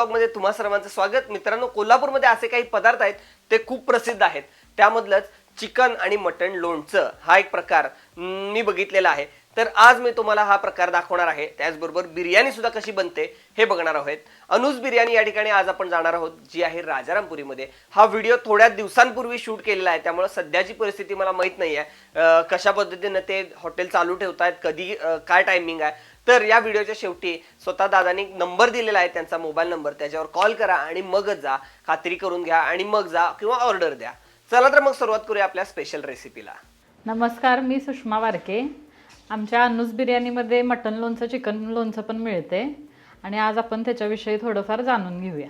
मित्रांनो ब्लॉगमध्ये तुम्हा सर्वांचं स्वागत. मित्रांनो कोल्हापूरमध्ये असे काही पदार्थ आहेत ते खूप प्रसिद्ध आहेत. त्यामधलंच चिकन आणि मटण लोणचं हा एक प्रकार मी बघितलेला आहे. तर आज मी तुम्हाला हा प्रकार दाखवणार आहे. त्याचबरोबर बिर्याणी सुद्धा कशी बनते हे बघणार आहोत. अनुज बिर्याणी या ठिकाणी आज आपण जाणार आहोत जी आहे राजारामपुरीमध्ये. हा व्हिडिओ थोड्या दिवसांपूर्वी शूट केलेला आहे त्यामुळे सध्याची परिस्थिती मला माहीत नाही आहे कशा पद्धतीनं ते हॉटेल चालू ठेवत आहेत कधी काय टायमिंग आहे तर या व्हिडिओच्या शेवटी स्वतः दादानी नंबर दिलेला आहे त्यांचा मोबाईल नंबर. त्याच्यावर कॉल करा आणि मगच जा खात्री करून घ्या आणि मग जा किंवा ऑर्डर द्या. चला तर मग सुरुवात करूया आपल्या स्पेशल रेसिपीला नमस्कार मी सुषमा वारके. आमच्या अनुज बिर्याणीमध्ये मटन लोणचं चिकन लोणचं पण मिळते. आणि आज आपण त्याच्याविषयी थोडंफार जाणून घेऊया.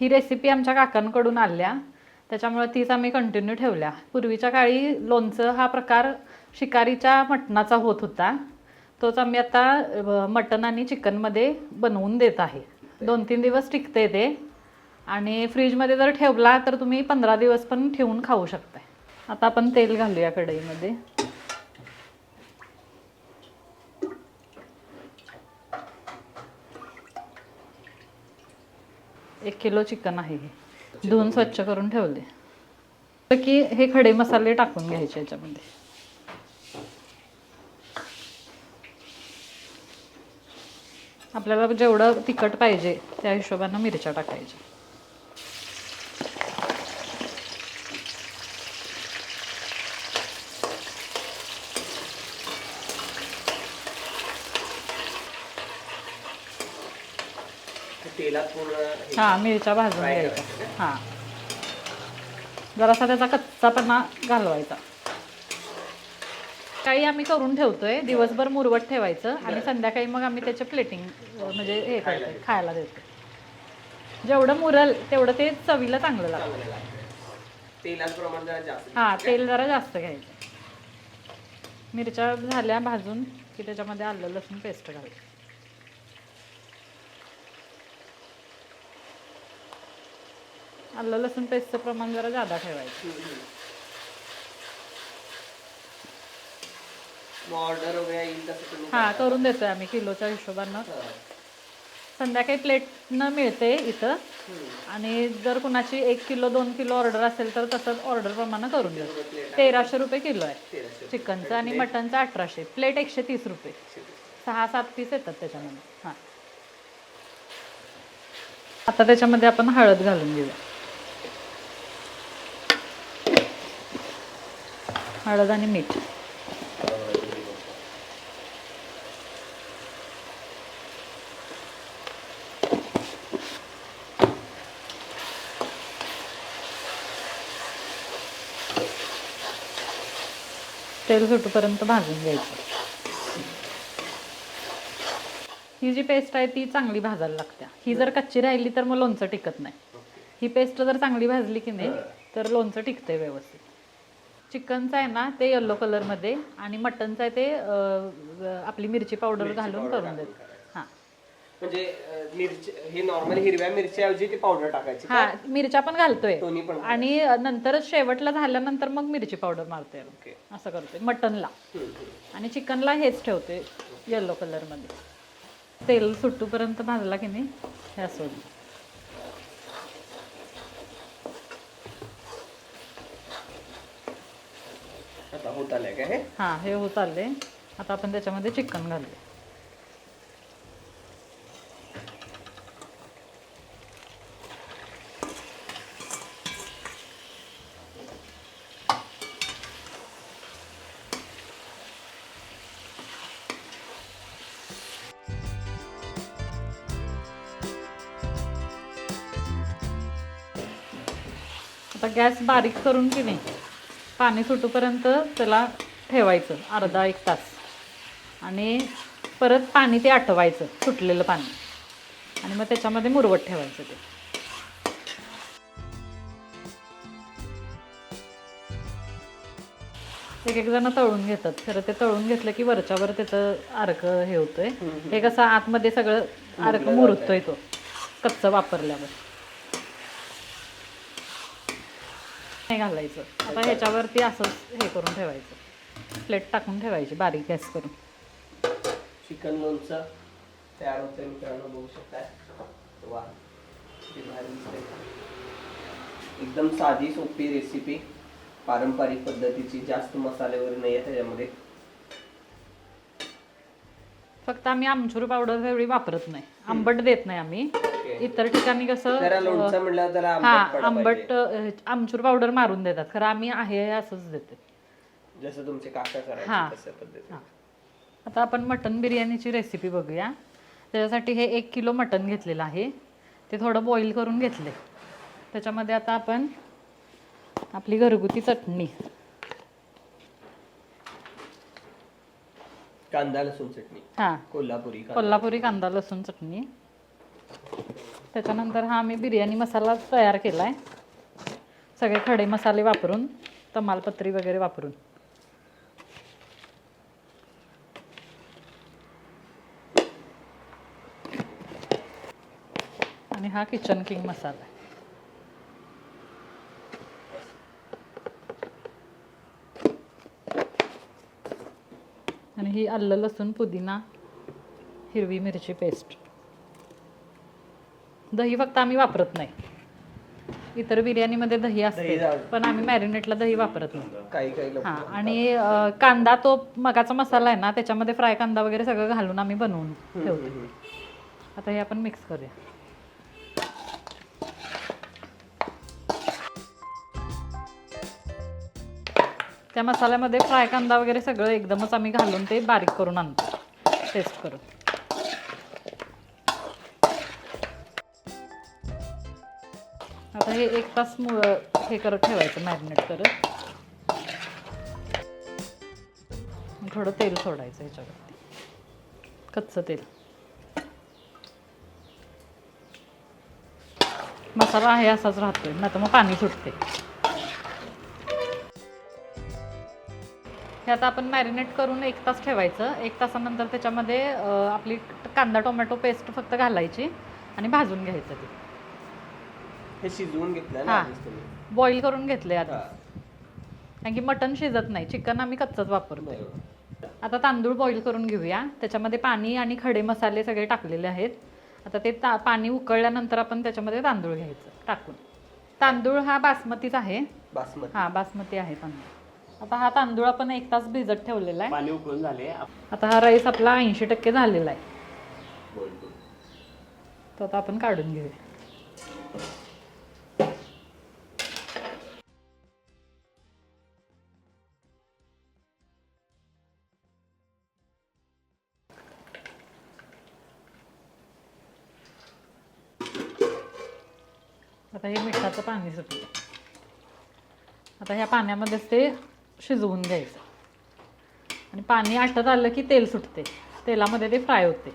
ही रेसिपी आमच्या काकांकडून आल्या. त्याच्यामुळे तीच आम्ही कंटिन्यू ठेवल्या. पूर्वीच्या काळी लोणचं हा प्रकार शिकारीच्या मटणाचा होत होता. तोच आम्ही आता अ, मटण आणि चिकनमध्ये बनवून देत आहे. दोन तीन दिवस टिकते ते. आणि फ्रीजमध्ये जर ठेवला तर तुम्ही पंधरा दिवस पण ठेवून खाऊ शकताय. आता आपण तेल घालूया कढईमध्ये. एक किलो चिकन आहे हे. धुवून स्वच्छ करून ठेवले की हे खडे मसाले टाकून घ्यायचे याच्यामध्ये. आपल्याला जेवढं तिखट पाहिजे त्या हिशोबानं मिरच्या टाकायच्या. हा मिरच्या भाजून घ्यायच्या. हा. जरासा त्याचा कच्चापणा घालवायचा. काही आम्ही करून ठेवतोय. दिवसभर मुरवट ठेवायचं आणि संध्याकाळी मग आम्ही त्याचे प्लेटिंग म्हणजे हे करतोय खायला देतो जेवढं मुरल तेवढं ते चवीला चांगलं लागतं. हा तेल जरा जास्त घ्यायचं. मिरच्या झाल्या भाजून की त्याच्यामध्ये आलं लसूण पेस्ट घालायची आलं लसूण पेस्टचं प्रमाण जरा जादा ठेवायचं. ऑर्डर वगैरे येईल तसं तुम्ही हा करून देतोय आम्ही किलोच्या हिशोबानं. हा. संध्याकाळी प्लेटनं मिळते इथं. आणि जर कुणाची एक किलो दोन किलो ऑर्डर असेल तर तसंच ऑर्डर प्रमाणे करून देतो. तेराशे रुपये किलो आहे. तेराशे चिकनचं आणि मटनचं अठराशे. प्लेट एकशे तीस रुपये. सहा सात पीस येतात त्याच्यामध्ये. हां. आता त्याच्यामध्ये आपण हळद घालून घेऊया. हळद आणि मीठ. तेल सुटूपर्यंत भाजून घ्यायचं. ही जी पेस्ट आहे ती चांगली भाजायला लागते ही जर कच्ची राहिली तर मग लोणचं टिकत नाही. ही पेस्ट जर चांगली भाजली की नाही तर लोणचं टिकतंय व्यवस्थित. चिकनचं आहे ना ते येल्लो कलरमध्ये आणि मटनचं आहे ते आपली मिरची पावडर घालून करून देत. म्हणजे मिरची हे नॉर्मल हिरव्या मिरच्याऐवजी ती पावडर टाकायची हा मिरच्या पण घालतोय. दोन्ही पण आणि नंतर शेवटला झाल्यानंतर मग मिरची पावडर मारतोय ओके. असं करतोय. मटनला. आणि चिकनला हेच ठेवते येल्लो कलरमध्ये तेल सुटूपर्यंत भाजला की नाही हे असं आता होत आलंय का हे? हां हे होत आले आता आपण त्याच्यामध्ये चिकन घालूया. आता गॅस बारीक करून की नाही पाणी सुटूपर्यंत त्याला ठेवायचं अर्धा एक तास. आणि परत पाणी ते आटवायचं सुटलेलं पाणी. आणि मग त्याच्यामध्ये मुरवट ठेवायचं ते. एक एक जण तळून घेतात. खरं ते तळून घेतलं की वरच्यावर त्याचं अर्क हे होतंय. हे कसं आतमध्ये सगळं अर्क मुरतोय तो कच्चं वापरल्यावर. नाही घालायचं. आता ह्याच्यावरती असं हे करून ठेवायचं. प्लेट टाकून ठेवायची बारीक गॅस करून. चिकन लोणचं तयार होतंय मित्रांनो बघू शकताय. वा. एकदम साधी सोपी रेसिपी पारंपरिक पद्धतीची जास्त मसाले वगैरे नाही आहे त्याच्यामध्ये. फक्त आम्ही आमचूर पावडर तेवढी वापरत नाही. आंबट देत नाही आम्ही. इतर ठिकाणी कसं जरा लोणचं म्हणलं जरा हा आंबट पडा आंबट पाहिजे. अ, आमचूर पावडर मारून देतात. खरं आम्ही आहे असंच देते. जसं तुमचे काका हा. करायचे हा. आता आपण मटन बिर्याणीची रेसिपी बघूया. त्याच्यासाठी हे एक किलो मटन घेतलेलं आहे. ते थोडं बॉईल करून घेतले. त्याच्यामध्ये आता आपण आपली घरगुती चटणी. कांदा लसूण चटणी. हा. कोल्हापुरी कांदा. कोल्हापुरी कांदा लसूण चटणी. त्याच्यानंतर हा आम्ही बिर्याणी मसाला तयार केला आहे सगळे खडे मसाले वापरून तमालपत्री वगैरे वापरून. आणि हा किचन किंग मसाला आहे. आणि ही आलं लसूण पुदिना हिरवी मिरची पेस्ट. दही फक्त आम्ही वापरत नाही. इतर बिर्याणीमध्ये दही दही असते. पण आम्ही मॅरिनेटला दही वापरत नाही. काही काही लोक हा आणि अं, कांदा तो मगाचा मसाला आहे ना त्याच्यामध्ये फ्राय कांदा वगैरे सगळं घालून आम्ही बनवून ठेवतो. आता हे आपण मिक्स करूया. त्या मसाल्यामध्ये फ्राय कांदा वगैरे सगळं एकदमच आम्ही घालून ते बारीक करून आणतो. टेस्ट करून. आता हे एक तास मु- हे करत ठेवायचं मॅरिनेट करत. थोडं तेल सोडायचं ह्याच्यावरती. कच्चं तेल. मसाला आहे असाच राहतोय नाही तर मग पाणी सुटते. हे आता आपण मॅरिनेट करून एक तास ठेवायचं. एक तासानंतर त्याच्यामध्ये आपली कांदा टोमॅटो पेस्ट फक्त घालायची आणि भाजून घ्यायचं ती. हे शिजवून घेतलं ना हा. आधीच तुम्ही. बॉईल करून घेतले आधी. हा. कारण की मटण शिजत नाही. चिकन आम्ही कच्चंच वापरतो बरोबर. आता तांदूळ बॉईल करून घेऊया. त्याच्यामध्ये पाणी आणि खडे मसाले सगळे टाकलेले आहेत. आता ते ता पाणी उकळल्यानंतर आपण त्याच्यामध्ये तांदूळ घ्यायचं टाकून. तांदूळ हा बासमतीच आहे. बासमती. हा बासमती आहे तांदूळ. आता हा तांदूळ आपण एक तास भिजत ठेवलेला आहे. पाणी उकळून झाले. आप- आता हा राईस आपला ऐंशी टक्के झालेला आहे. बोल, बोल. तो आता आपण काढून घेऊया. आता हे मिठाचं पाणी सुटलं. आता ह्या पाण्यामध्येच ते शिजवून घ्यायचं. आणि पाणी आटत आलं की तेल सुटते. तेलामध्ये ते फ्राय होते.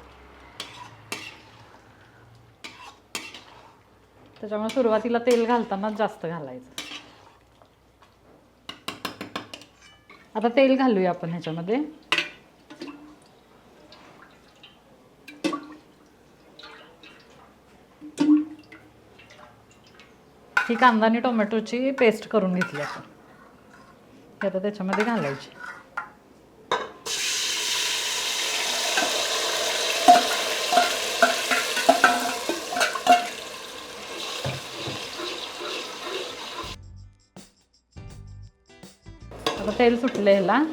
त्याच्यामुळे सुरुवातीला तेल घालतानाच जास्त घालायचं. आता तेल घालूया आपण ह्याच्यामध्ये. ही कांदा आणि टोमॅटोची पेस्ट करून घेतली आपण ही आता त्याच्यामध्ये घालायची. आता तेल सुटलं ह्याला.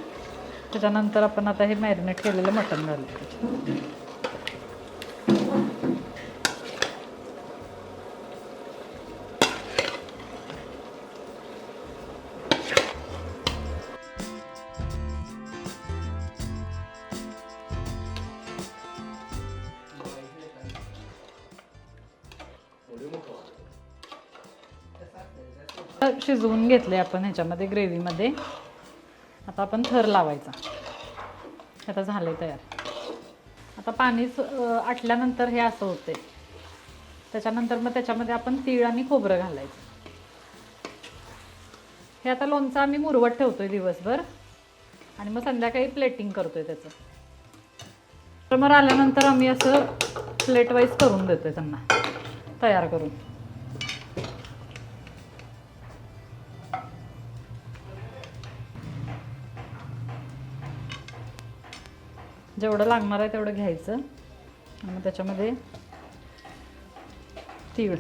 त्याच्यानंतर आपण आता हे मॅरिनेट केलेलं मटण घालू शिजवून घेतले आपण ह्याच्यामध्ये ग्रेव्हीमध्ये आता आपण थर लावायचा. आता झाले तयार. आता पाणी आटल्यानंतर हे असं होते त्याच्यानंतर मग त्याच्यामध्ये आपण तीळ आणि खोबरं घालायचं. हे आता लोणचं आम्ही मुरवत ठेवतोय दिवसभर. आणि मग संध्याकाळी प्लेटिंग करतोय त्याचं. कस्टमर आल्यानंतर आम्ही असं प्लेटवाईज करून करून देतोय त्यांना. तयार करून. जेवढं लागणार आहे तेवढं घ्यायचं. आणि मग त्याच्यामध्ये तीळ.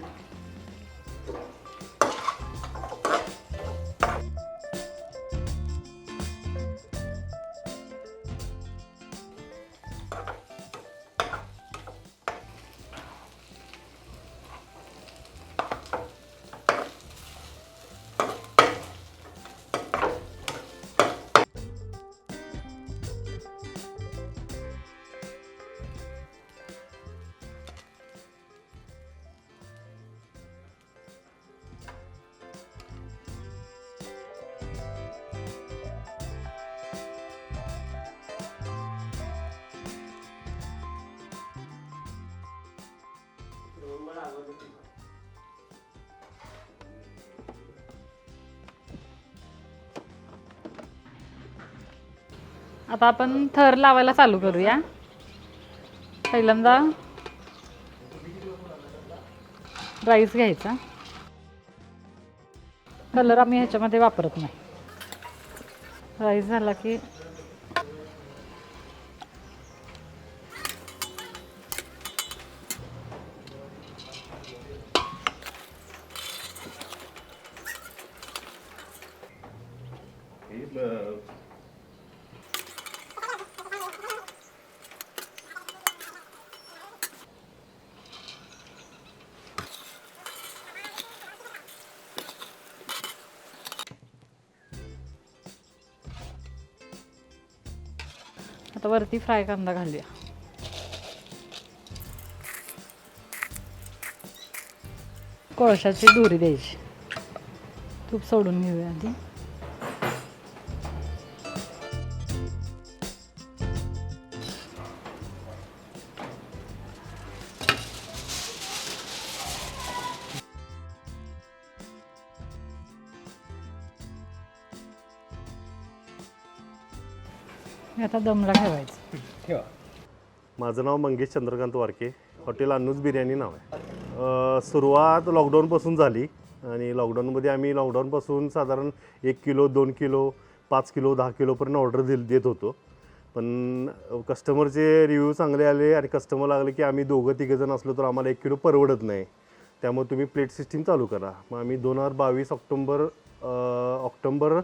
आता आपण थर लावायला चालू करूया. पहिल्यांदा राईस घ्यायचा. कलर आम्ही ह्याच्यामध्ये वापरत नाही. राईस झाला की आता वरती फ्राय कांदा घालूया. कोळशाची दोरी द्यायची. तूप सोडून घेऊया आधी. हे आता दमला ठेवायचं. माझं नाव मंगेश चंद्रकांत वारके. हॉटेल अन्नूज बिर्याणी नाव आहे. अ, सुरुवात लॉकडाऊनपासून झाली आणि लॉकडाऊनमध्ये आम्ही लॉकडाऊनपासून साधारण एक किलो दोन किलो पाच किलो दहा किलोपर्यंत ऑर्डर दिल देत होतो. पण कस्टमरचे रिव्ह्यू चांगले आले आणि कस्टमर लागले की आम्ही दोघं तिघंजण असलो तर आम्हाला एक किलो परवडत नाही. त्यामुळे तुम्ही प्लेट सिस्टीम चालू करा. मग आम्ही दोन हजार बावीस ऑक्टोंबर अ, ऑक्टोंबर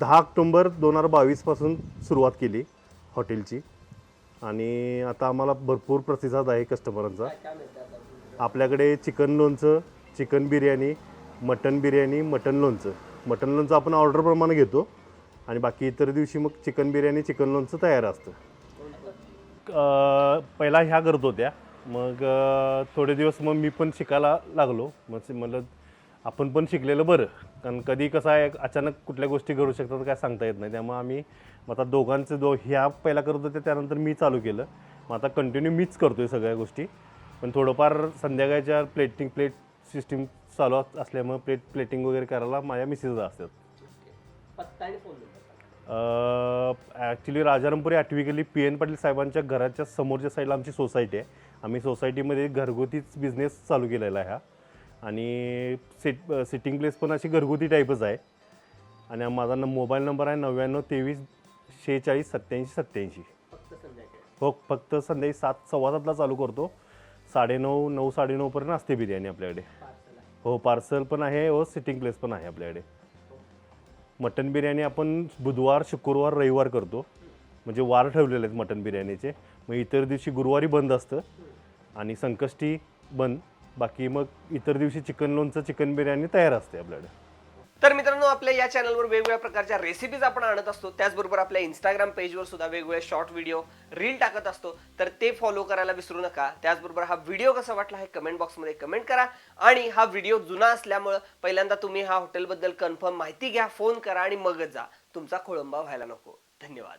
दहा ऑक्टोंबर दोन हजार बावीसपासून सुरुवात केली हॉटेलची. आणि आता आम्हाला भरपूर प्रतिसाद आहे कस्टमरांचा आपल्याकडे चिकन लोणचं chicken biryani mutton biryani mutton लोणचं. मटन लोणचं आपण ऑर्डरप्रमाणे घेतो आणि बाकी इतर दिवशी मग चिकन बिर्याणी चिकन लोणचं तयार असतं. पहिला ह्या करत होत्या. मग थोडे दिवस मग मी पण शिकायला लागलो. मग मला आपण पण शिकलेलं बरं. कारण कधी कसं आहे अचानक कुठल्या गोष्टी घडू शकतात काय सांगता येत नाही. त्यामुळे आम्ही मग आता दोघांचे दो ह्या पहिला करत होते त्यानंतर मी चालू केलं. मग आता कंटिन्यू मीच करतो आहे सगळ्या गोष्टी. पण थोडंफार संध्याकाळच्या प्लेटिंग प्लेट सिस्टीम चालू असल्यामुळे प्लेट प्लेटिंग वगैरे करायला माझ्या मिसेस असतात. ॲक्च्युली राजारामपुरी आठवी गेली पी एन पाटील साहेबांच्या घराच्या समोरच्या साईडला आमची सोसायटी आहे. आम्ही सोसायटीमध्ये घरगुतीच बिझनेस चालू केलेला आहे हा. आणि सिट सिटिंग प्लेस पण अशी घरगुती टाईपच आहे. आणि माझा न मोबाईल नंबर आहे नव्याण्णव तेवीस शेहेचाळीस फक्त संध्याकाळी. हो फक्त संध्याकाळी सात सव्वा सातला चालू करतो. साडेनऊ नऊ साडेनऊपर्यंत असते बिर्याणी आपल्याकडे. हो पार्सल पण आहे हो सिटिंग प्लेस पण आहे आपल्याकडे. मटन बिर्याणी आपण बुधवार शुक्रवार रविवार करतो. म्हणजे वार ठेवलेले आहेत मटन बिर्याणीचे. मग इतर दिवशी गुरुवारी बंद असतं. आणि संकष्टी बंद. बाकी मग इतर दिवशी चिकन लोणचं चिकन बिर्याणी तयार असते आपल्याकडे. तर मित्रांनो आपल्या या चॅनलवर वेगवेगळ्या प्रकारच्या रेसिपीज आपण आणत असतो. त्याचबरोबर आपल्या इंस्टाग्राम पेजवर सुद्धा वेगवेगळे शॉर्ट व्हिडिओ रील टाकत असतो. तर ते फॉलो करायला विसरू नका. त्याचबरोबर हा व्हिडिओ कसा वाटला हे कमेंट बॉक्समध्ये कमेंट करा. आणि हा व्हिडिओ जुना असल्यामुळं पहिल्यांदा तुम्ही हा हॉटेलबद्दल कन्फर्म माहिती घ्या फोन करा आणि मगच जा. तुमचा खोळंबा व्हायला नको. धन्यवाद.